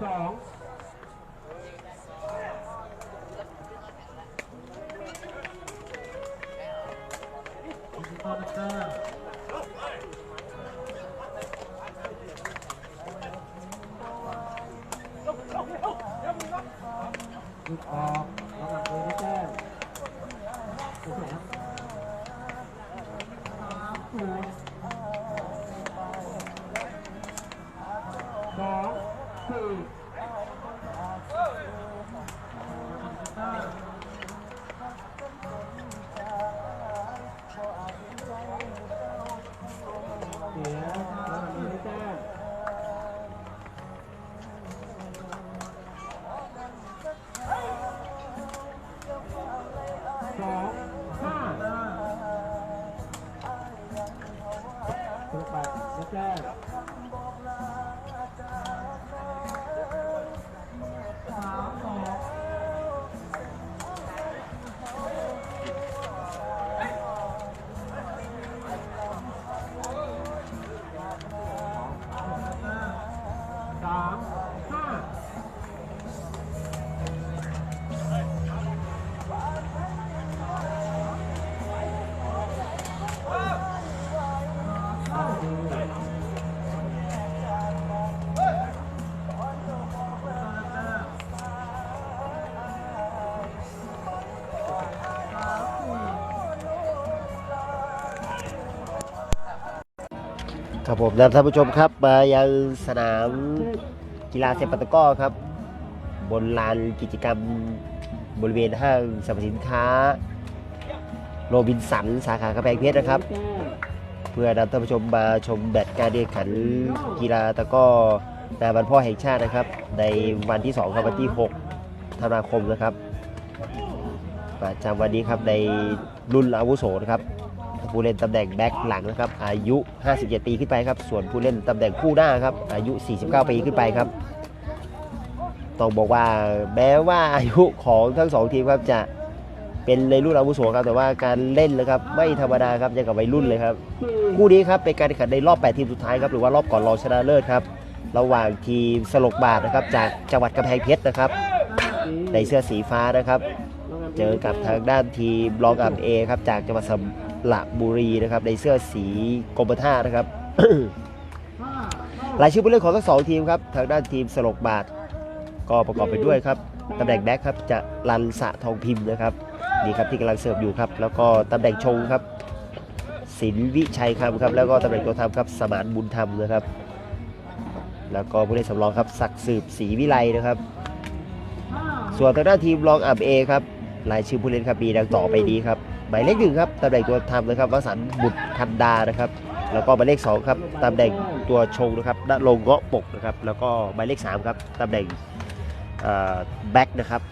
สามสองตอนเตอร์ลูกออกระหว่างมือได้แต้มสวยครับสามศูนย์ ไปแล้วก็ ครับผมนะท่านผู้ชมครับมายังสนามกีฬาเซปัตะก้อครับ บนลานกิจกรรมบริเวณห้างสรรพสินค้า โรบินสันสาขากระแพงเพชรนะครับ เพื่อนำท่านผู้ชมมาชมแบตการแข่งขันกีฬาตะก้อในวันพ่อแห่งชาตินะครับ ในวันที่2ครับวันที่ 6 ธันวาคมนะครับประจำวันนี้ครับในรุ่นอาวุโสนะครับ ผู้เล่นตำแหน่งแบ็คหลังนะครับอายุ 57 ปีขึ้นไปครับ ส่วนผู้เล่นตำแหน่งคู่หน้าครับอายุ 49 ปีขึ้นไปครับ ต้องบอกว่าแม้ว่าอายุของทั้งสองทีมครับจะเป็นในรุ่นอาวุโสครับแต่ว่าการเล่นนะครับไม่ธรรมดาครับยังกับวัยรุ่นเลยครับคู่นี้ครับเป็นการแข่งขันในรอบ 8 ทีมสุดท้ายครับหรือว่ารอบก่อนรองชนะเลิศครับระหว่างทีมสลกบาทนะครับจากจังหวัดกำแพงเพชรนะครับในเสื้อสีฟ้านะครับ เจอกับทางด้านทีมรองอับเอครับจากจังหวัด สระบุรีนะครับในเสื้อสีกรมท่านะครับรายชื่อผู้เล่นของทั้งสองทีมครับทางด้านทีมสลกบาท ก็ประกอบไปด้วยครับตำแหน่งแบ็คครับจะรันสะทองพิมพ์นะครับนี่ครับที่กำลังเสิร์ฟอยู่ครับ แล้วก็ตำแหน่งชงครับศิลวิชัยคำครับ แล้วก็ตำแหน่งตัวทำครับสมานบุญธรรมนะครับ แล้วก็ผู้เล่นสำรองครับศักดิ์สืบศรีวิไลนะครับ ส่วนทางด้านทีมรองอับเอครับรายชื่อผู้เล่นครับมีดังต่อไปนี้ครับ หมายเลขหนึ่งครับตำแหน่งตัวทำนะครับวสันต์บุตรพันดานะครับแล้วก็หมายเลขสองครับตำแหน่งตัวชงนะครับณลงเงาะปกนะครับแล้วก็หมายเลขสามครับตำแหน่งแบ็คนะครับ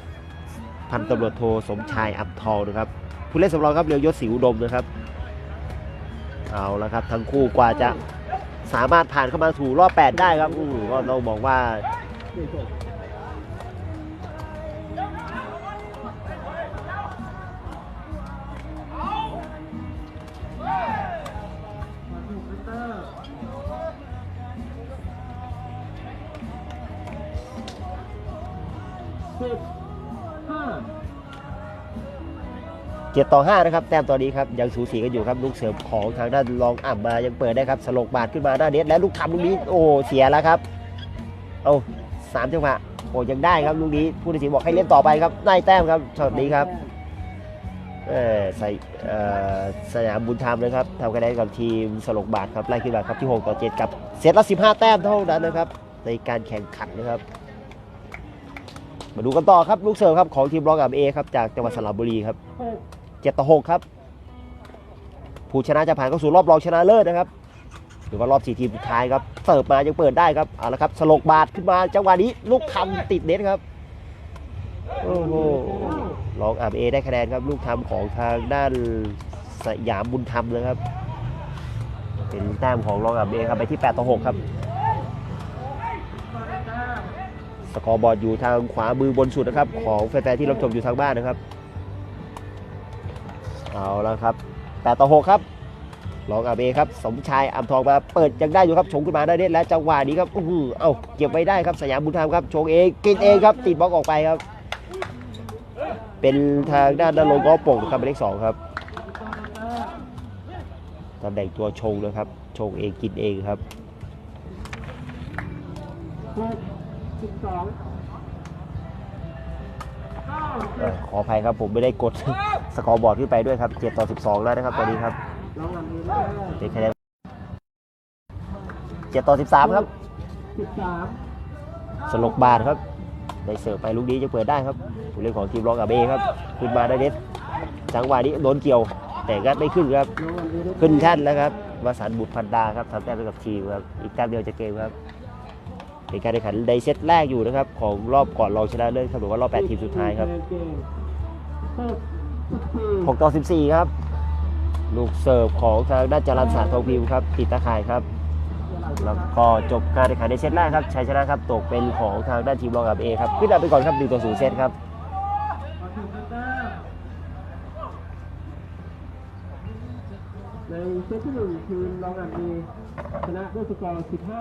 พันตำรวจโทสมชายอับทองนะครับผู้เล่นสำรองครับเรียวยศศรีอุดมนะครับเอาละครับทั้งคู่กว่าจะสามารถผ่านเข้ามาสู่รอบ 8 ได้ครับอู้ก็ต้องบอกว่า เจ็ดต่อห้านะครับแต้มตอนนี้ครับยังสูสีกันอยู่ครับลูกเสร์ฟของทางด้านรองอ่ำมายังเปิดได้ครับสโลกบาดขึ้นมาหน้าเน็ตและลูกทำลูกนี้โอ้เสียแล้วครับเอาสามจังหวะโอ้ยังได้ครับลูกนี้ผู้ตัดสินบอกให้เล่นต่อไปครับได้แต้มครับช็อตนี้ครับเออใส่สยามบุญธรรมนะครับทำคะแนนกับทีมสโลกบาดครับไล่ขึ้นมาครับที่6ต่อ7กับเซตละ15 แต้มเท่านั้นนะครับในการแข่งขันนะครับ มาดูกันต่อครับลูกเสิร์ฟครับของทีมรองอับเอครับจากจังหวัดสระบุรีครับ หกเจ็ดต่อหกครับ ผู้ชนะจะผ่านเข้าสู่รอบรองชนะเลิศนะครับหรือว่ารอบสี่ทีมสุดท้ายครับเสิร์ฟมายังเปิดได้ครับเอาละครับสโลกบาทขึ้นมาจังหวะนี้ลูกทำติดเน็ตครับโอ้โหลองอาบเอได้คะแนนครับลูกทำของทางด้านสยามบุญธรรมนะครับ เป็นแต้มของรองอาบเอครับไปที่8ต่อ6ครับสกอร์บอร์ดอยู่ทางขวามือบนสุดนะครับ ของแฟนๆที่รับชมอยู่ทางบ้านนะครับ เอาแล้วครับ8ต่อ6ครับลองอาเบครับสมชายอัมทองมาเปิดยังได้อยู่ครับชงขึ้นมาได้เด็ดแล้วจังหวะนี้ครับอื้อเอ้าเก็บไว้ได้ครับสยามบุญธรรมครับชงเองกินเองครับติดบล็อกออกไปครับ เป็นทางด้านด้านลงก็โป่งครับหมายเลขสองครับตำแหน่งตัวชงนะครับชงเองกินเองครับสิบสอง เก้าเอ่อขออภัยครับผมไม่ได้กด สกอร์บอร์ดขึ้นไปด้วยครับ7ต่อ12 แล้วนะครับตอนนี้ครับลองอันนี้ได้เป็นคะแนน7ต่อ13 ครับสิบสามสลกบาทครับได้เสิร์ฟไปลูกนี้จะเปิดได้ครับผู้เล่นของทีมรองอาเบครับ ขึ้นมาได้เด็ดจังหวะนี้โดนเกี่ยว แต่งัดไม่ขึ้นครับลองอันนี้ได้ขึ้นชั้นแล้วครับวสันต์บุตรพันดาครับทำแต้มให้กับทีมครับ อีกแต้มเดียวจะเกมครับ เป็นการแข่งขันในเซตแรกอยู่นะครับของรอบก่อนรองชนะเลิศครับหรือว่ารอบ 8 ทีมสุดท้ายครับเกมหกสิบสี่6ต่อ14 ครับ ลูกเสิร์ฟของทางด้านจารันศาตร์ทองพิมครับติดตะข่ายครับ แล้วก็จบการแข่งขันในเซตแรกครับชัยชนะครับตกเป็นของทางด้านทีมรองกับเอครับขึ้นนำไปก่อนครับ1ต่อ0เซตครับในเซตที่หนึ่งทีมลองอันนี้ชนะด้วยสกอร์สิบห้า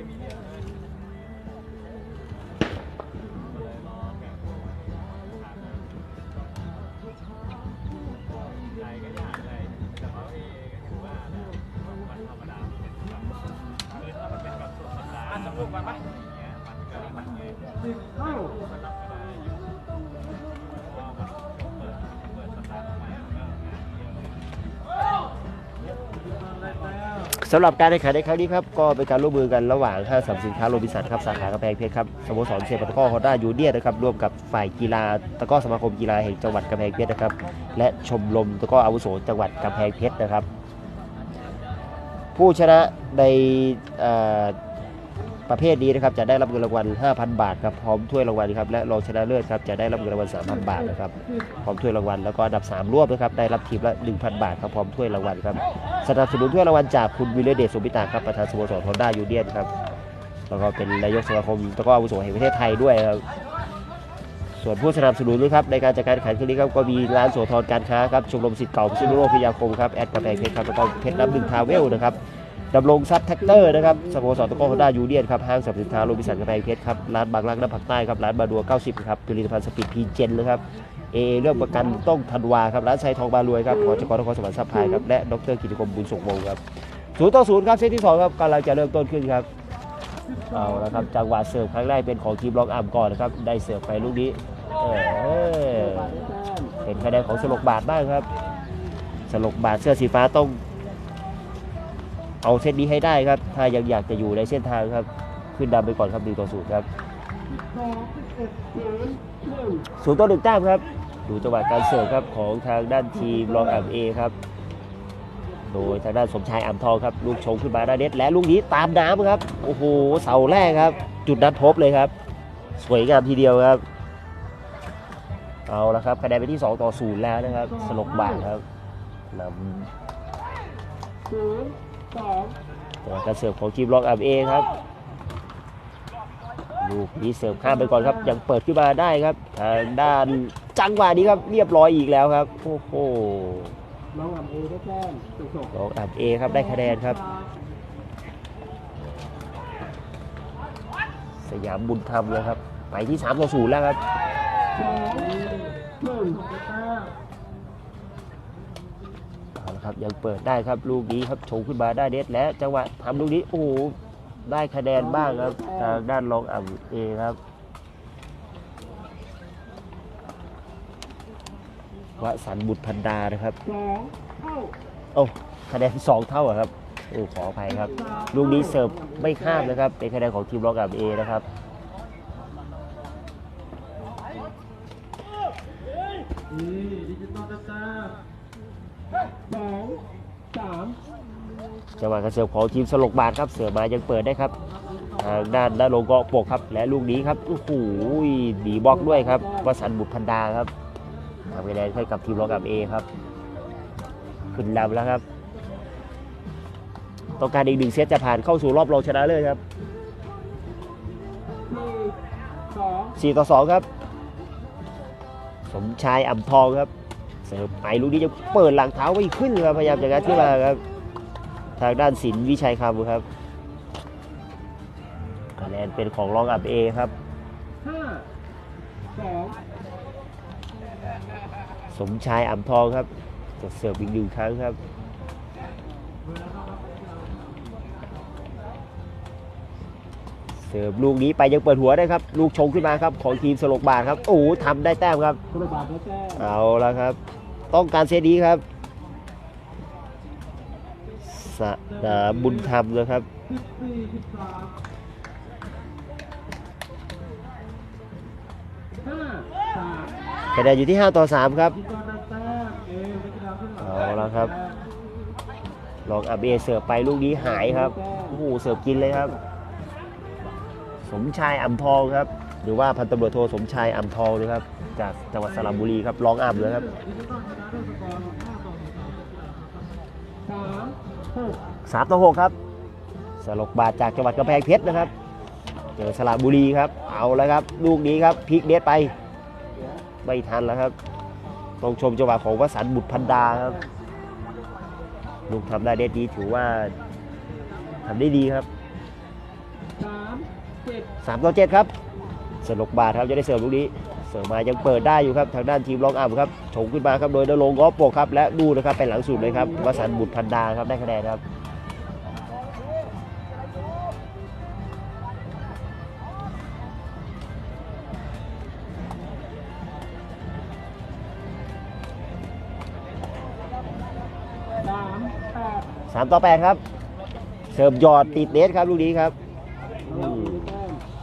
สิบเท่าสำหรับการแข่งขันในครั้งนี้ครับก็เป็นการร่วมมือกันระหว่างห้างสรรพสินค้าโรบินสันครับสาขากำแพงเพชรครับสโมสรเซปัตะก้อฮอนด้ายูเนียนนะครับร่วมกับฝ่ายกีฬาตะก้อสมาคมกีฬาแห่งจังหวัดกำแพงเพชรนะครับและชมรมตะก้ออาวุโสจังหวัดกำแพงเพชรนะครับ ผู้ชนะในอ่อ ประเภทนี้นะครับจะได้รับเงินรางวัล 5,000 บาทครับพร้อมถ้วยรางวัลครับและรองชนะเลิศครับจะได้รับเงินรางวัล 3,000 บาทนะครับพร้อมถ้วยรางวัลแล้วก็อันดับ 3รวบนะครับได้รับทีมละ 1,000 บาทครับพร้อมถ้วยรางวัลครับสนับสนุนถ้วยรางวัลจากคุณวิเลเดชสุมิตาครับประธานสโมสรฮอนด้ายูเนียนครับแล้วก็เป็นนายกสมาคมตะกร้ออาวุโสแห่งประเทศไทยด้วยครับส่วนผู้สนับสนุนด้วยครับในการจัดการแข่งขันครั้งนี้ครับก็มีร้านโสธรการค้าครับชมรมสิทธิ์เก่าพิษณุโลกพิยาคมครับแอดกระแพงเพชรครับแล้วก็เพชรน้ำหนึ่งทาเวลนะครับ ดำรงทรัพย์แท็กเตอร์นะครับสโมสรตะกร้อฮอนด้ายูเนียนครับห้างสรรพสินค้าโรบินสันกระแพงเพชรครับร้านบางรักน้ำผักใต้ครับร้านบาดัว 90 ครับผลิตภัณฑ์สปีดพีเจนนะครับเอเรื่องประกันต้องธันวาครับร้านไซทองบารวยครับขอจกรนครสวรรค์ซัพพลายครับและดรกิติคมบุญส่งวงศ์ครับศูนย์ต่อศูนย์ครับเซตที่สองครับกำลังจะเริ่มต้นขึ้นครับเอาละครับจังหวะเสิร์ฟครั้งแรกเป็นของทีมล็อกอาร์มก่อนนะครับได้เสิร์ฟไปลูกนี้เออเป็นคะแนนของสลกบาทบ้างครับสลกบาทเสื้อสีฟ้าต้อง เอาเส้นนี้ให้ได้ครับ ถ้ายังอยากจะอยู่ในเส้นทางครับ ขึ้นนำไปก่อนครับ1ต่อ0ครับสองสิบเอ็ดศูนย์หนึ่งศูนย์ต่อหนึ่งแต้มครับ ดูจังหวะการเสิร์ฟครับของทางด้านทีมรองแอ่ำเอครับ โดยทางด้านสมชายอ่ำทองครับ ลูกชงขึ้นมาได้เด็ดและลูกนี้ตามน้ำครับ โอ้โห เสาแรกครับ จุดนัดพบเลยครับ สวยงามทีเดียวครับ เอาละครับคะแนนไปที่ 2 ต่อ 0 แล้วนะครับ สลกบาทครับนำ จังหวะการเสิร์ฟของทีมล็อกอัพเองครับลูกนี้เสิร์ฟข้ามไปก่อนครับ ยังเปิดขึ้นมาได้ครับทางด้านจังหวะนี้ครับเรียบร้อยอีกแล้วครับโอ้โหลองอันเอได้แต้มจบจบล็อกอัพเอครับได้คะแนนครับ สยามบุญธรรมเลยครับไปที่3ต่อ0แล้วครับ ครับยังเปิดได้ครับลูกนี้ครับชงขึ้นมาได้เด็ดและจังหวะทำลูกนี้โอ้โหได้คะแนนบ้างครับทางด้านรองอัพเอครับวสันบุตรพันดานะครับโอ้คะแนนสองเท่าครับโอ้ขออภัยครับ ลูกนี้เสิร์ฟไม่ข้ามนะครับ เป็นคะแนนของทีมล็อกกับเอนะครับนี่ดิจิตอลแต้มสองสาม จังหวะการเสิร์ฟของทีมสลกบาทครับเสือมายังเปิดได้ครับทางด้านด้านโลงเกาะปกครับ และลูกนี้ครับโอ้โหหนีบล็อกด้วยครับวสันบุตรพันดาครับทำคะแนนให้กับทีมรองกับเอครับ ขึ้นนำแล้วครับต้องการอีกหนึ่งเซตจะผ่านเข้าสู่รอบรองชนะเลิศครับสี่สอง4ต่อ2ครับ สมชายอ่ำทองครับ เสิร์ฟไปลูกนี้จะเปิดหลังเท้าไม่ขึ้นครับพยายามจะงัดขึ้นมาครับ ทางด้านสินวิชัยคำครับคะแนนเป็นของรองอับเอครับห้าสองสมชายอ่ำทองครับจะเสิร์ฟอีกหนึ่งครั้งครับเสิร์ฟลูกนี้ไปยังเปิดหัวได้ครับ ลูกชงขึ้นมาครับ ของทีมสโลกบาทครับ โอ้โหทำได้แต้มครับกระบาดได้แต้มเอาแล้วครับ ต้องการเซตนี้ครับ สนาบุญธรรมนะครับ คะแนนอยู่ที่ 5 ต่อ 3 ครับที่ก็ได้แต้มเอาขึ้นหลังเอาละครับ ลองอับเอเสิร์ฟไปลูกนี้หายครับ โอ้โห เสิร์ฟกินเลยครับ สมชายอ่ำทองครับ หรือว่าพันตำรวจโทสมชายอ่ำทองนะครับ จากจังหวัดสระบุรีครับ ลองอับเลยครับ สาม สามหกสามต่อหกครับ สลกบาทจากจังหวัดกำแพงเพชรนะครับ เจอสระบุรีครับ เอาแล้วครับ ลูกนี้ครับพลิกเด็ดไป ไม่ทันแล้วครับต้องชมจังหวะของวสันต์บุตรพันดาครับ ลูกทำได้เด็ดดีถือว่าทำได้ดีครับสามเจ็ดสามต่อเจ็ดครับ สลกบาทครับจะได้เสิร์ฟลูกนี้ เสร์ฟมายังเปิดได้อยู่ครับทางด้านทีมรองอัพครับชงขึ้นมาครับโดยนรงค์ง้อโปกครับและดูนะครับเป็นหลังสุดเลยครับวสันบุตรพันดาครับได้คะแนนครับสามต่อแปดครับ เสิร์ฟหยอดติดเน็ตครับลูกนี้ครับ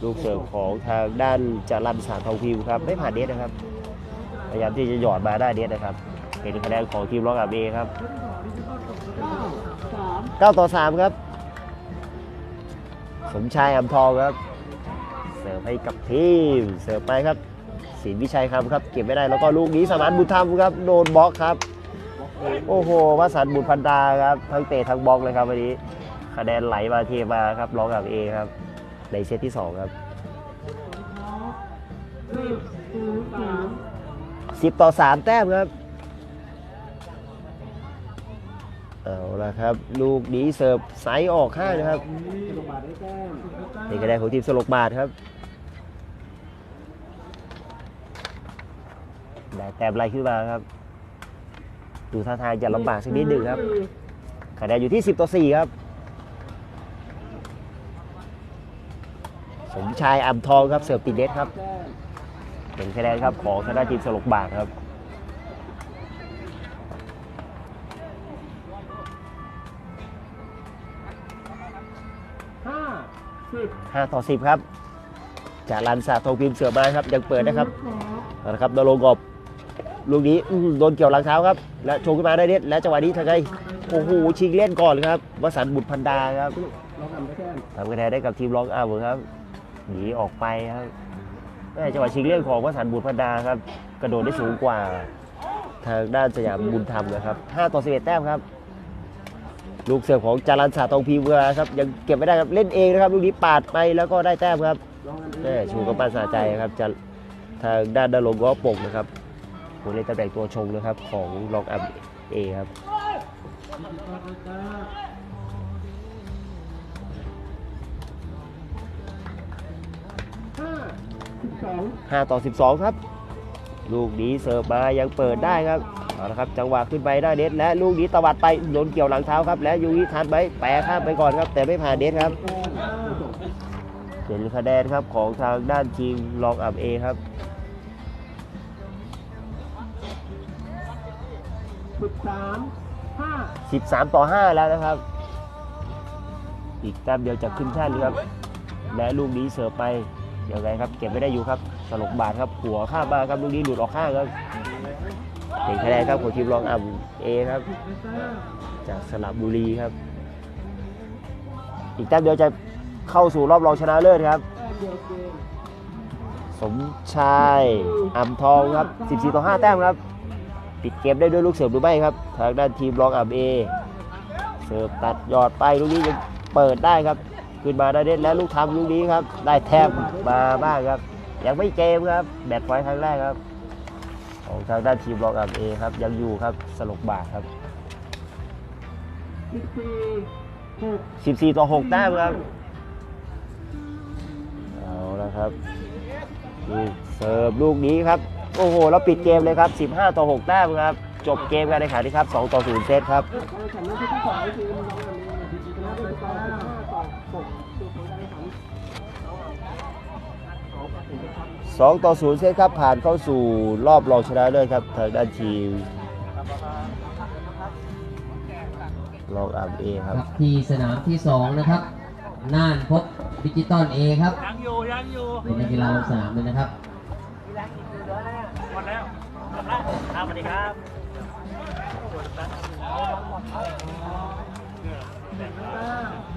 ลูกเสิร์ฟของทางด้านจรันสาทองพิวครับไม่ผ่านเน็ตนะครับ พยายามที่จะหยอดมาได้เน็ตนะครับ เป็นคะแนนของทีมร้องอาเบครับเก้าสาม9ต่อ3ครับ สมชายอำทองครับ เสิร์ฟให้กับทีม เสิร์ฟไปครับศิลวิชัยครับครับ เก็บไม่ได้แล้วก็ลูกนี้สมานบุญธรรมครับโดนบล็อกครับ โอ้โหวสันบุญพันดาครับทั้งเตะทั้งบล็อกเลยครับวันนี้คะแนนไหลมาเทมาครับร้องกับเอครับ ในเซตที่2ครับสิบศูนย์สาม10ต่อ3แต้มครับ เอาละครับ ลูกนี้เสิร์ฟไซส์ออกข้างนะครับกระบาดได้แต้มเป็นคะแนนของทีมสลกบาทครับ ได้แต้มไล่ขึ้นมาครับ ดูท่าทางจะลำบากสักนิดหนึ่งครับคะแนนอยู่ที่ 10 ต่อ 4 ครับ สมชายอ่ำทองครับเสิร์ฟติดเน็ตครับแต้มเป็นคะแนนครับของทางด้านทีมสลกบาทครับห้าสิบ5ต่อ10ครับจารันสาทองพิมพ์เสือมาครับยังเปิดนะครับสองเอาละครับนรงค์กบลูกนี้อื้อหือโดนเกี่ยวหลังเท้าครับ และโชว์ขึ้นมาได้เด็ดและจังหวะนี้ทางไงโอ้โหชิงเล่นก่อนครับวสันต์บุตรพันดาครับเราทำได้แต้มทำคะแนนได้กับทีมรองอ้าวครับ หนีออกไปครับแม่จังหวะชิงเล่นของวสันต์บุตรพดาครับ กระโดดได้สูงกว่า ทางด้านสยามบุญธรรมนะครับ 5 ต่อ 11 แต้มครับ ลูกเสิร์ฟของจารันสาทองพีเวอร์ครับ ยังเก็บไม่ได้ครับ เล่นเองนะครับ ลูกนี้ปาดไปแล้วก็ได้แต้มครับแม่ชูกำปั้นสาใจครับจะทางด้านด้านลงก็ปกนะครับผู้เล่นตำแหน่งตัวชงนะครับของลองอัพเอครับ 5 ต่อ 12 ครับ ลูกนี้เสิร์ฟมายังเปิดได้ครับเอาละครับจังหวะขึ้นไปได้เน็ตและลูกนี้ตวัดไปโดนเกี่ยวหลังเท้าครับ และยูริทันไปแปะข้ามไปก่อนครับ แต่ไม่ผ่านเน็ตครับแต้มห้าเป็นคะแนนครับของทางด้านทีมลองอัพเอครับสิบสามห้า13ต่อ5แล้วนะครับ อีกแต้มเดียวจะขึ้นแท่นเลยครับ และลูกนี้เสิร์ฟไป ยังไงครับเก็บไม่ได้อยู่ครับสลบบาทครับหัวข้ามมาครับลูกนี้หลุดออกข้างครับเป็นคะแนนครับของทีมรองอัพเอครับ จากสระบุรีครับ อีกแต้มเดียวจะเข้าสู่รอบรองชนะเลิศครับ สมชายอ่ำทองครับ 14 ต่อ 5 แต้มครับ ปิดเกมได้ด้วยลูกเสิร์ฟหรือไม่ครับ ทางด้านทีมรองอับเอเสิร์ฟตัดยอดไปลูกนี้ยังเปิดได้ครับ ขึ้นมาได้เด่นแล้วลูกทำลูกนี้ครับ ได้แทบมาบ้างครับ ยังไม่เกมครับแบตไฟครั้งแรกครับ ของทางด้านทีมรองอับเอครับ ยังอยู่ครับสลบบาทครับสิบสี่หก14 ต่อ 6 แต้มครับ เอาละครับเสิร์ฟลูกนี้ครับ โอ้โหแล้วปิดเกมเลยครับ 15 ต่อ 6 แต้มครับ จบเกมการแข่งขันนี้ครับ 2 ต่อ 0 เซตครับ สองคือน้องอันนี้ที่ชนะด้วยสกอร์ห้าต่อหกตัวของการแข่งขัน2ต่อ0เซตครับผ่านเข้าสู่รอบรองชนะเลิศครับทางด้านทีมรองอับเอคครัรับบที่สนามที่สองนะครับน่านพบดิจิตอลเอครับยังอยู่ยังอยู่เป็นนักกีฬาลงสนามเลยนะครับหมดแล้วหมดแล้วครับสวัสดีครับ